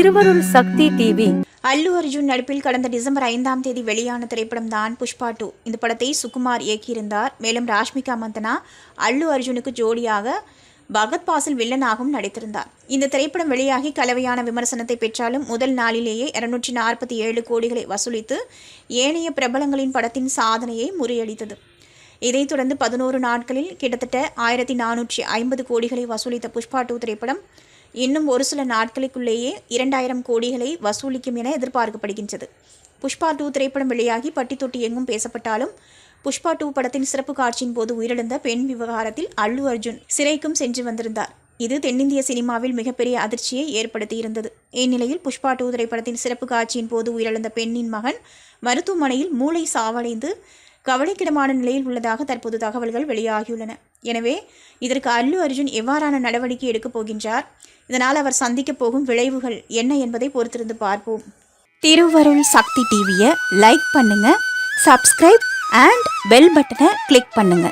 திருவருள் சக்தி டிவி அல்லு அர்ஜுன் நடிப்பில் கடந்த டிசம்பர் ஐந்தாம் தேதி வெளியான திரைப்படம் தான் புஷ்பா டூ இந்த படத்தை சுகுமார் இயக்கியிருந்தார். மேலும் ராஷ்மிகா மந்தனா அல்லு அர்ஜுனுக்கு ஜோடியாக பகத் பாசில் வில்லனாகவும் நடித்திருந்தார். இந்த திரைப்படம் வெளியாகி கலவையான விமர்சனத்தை பெற்றாலும் முதல் நாளிலேயே இருநூற்றி நாற்பத்தி ஏழு கோடிகளை வசூலித்து ஏனைய பிரபலங்களின் படத்தின் சாதனையை முறியடித்தது. இதைத் தொடர்ந்து பதினோரு நாட்களில் கிட்டத்தட்ட ஆயிரத்தி நானூற்றி ஐம்பது கோடிகளை வசூலித்த புஷ்பா டூ திரைப்படம் இன்னும் ஒரு சில நாட்களுக்குள்ளேயே இரண்டாயிரம் கோடிகளை வசூலிக்கும் என எதிர்பார்க்கப்படுகின்றது. புஷ்பா டூ திரைப்படம் வெளியாகி பட்டி தொட்டி எங்கும் பேசப்பட்டாலும் புஷ்பா டூ படத்தின் சிறப்பு காட்சியின் போது உயிரிழந்த பெண் விவகாரத்தில் அல்லு அர்ஜுன் சிறைக்கும் சென்று வந்திருந்தார். இது தென்னிந்திய சினிமாவில் மிகப்பெரிய அதிர்ச்சியை ஏற்படுத்தியிருந்தது. இந்நிலையில் புஷ்பா டூ திரைப்படத்தின் சிறப்பு காட்சியின் போது உயிரிழந்த பெண்ணின் மகன் மருத்துவமனையில் மூளை சாவடைந்து கவலைக்கிடமான நிலையில் உள்ளதாக தற்போது தகவல்கள் வெளியாகியுள்ளன. எனவே இதற்கு அல்லு அர்ஜுன் எவ்வாறான நடவடிக்கை எடுக்கப் போகின்றார்? இதனால் அவர் சந்திக்கப் போகும் விளைவுகள் என்ன என்பதை பொறுத்திருந்து பார்ப்போம். திருவருள் சக்தி டிவியை லைக் பண்ணுங்க சப்ஸ்கிரைப் அண்ட் பெல் பட்டனை கிளிக் பண்ணுங்க.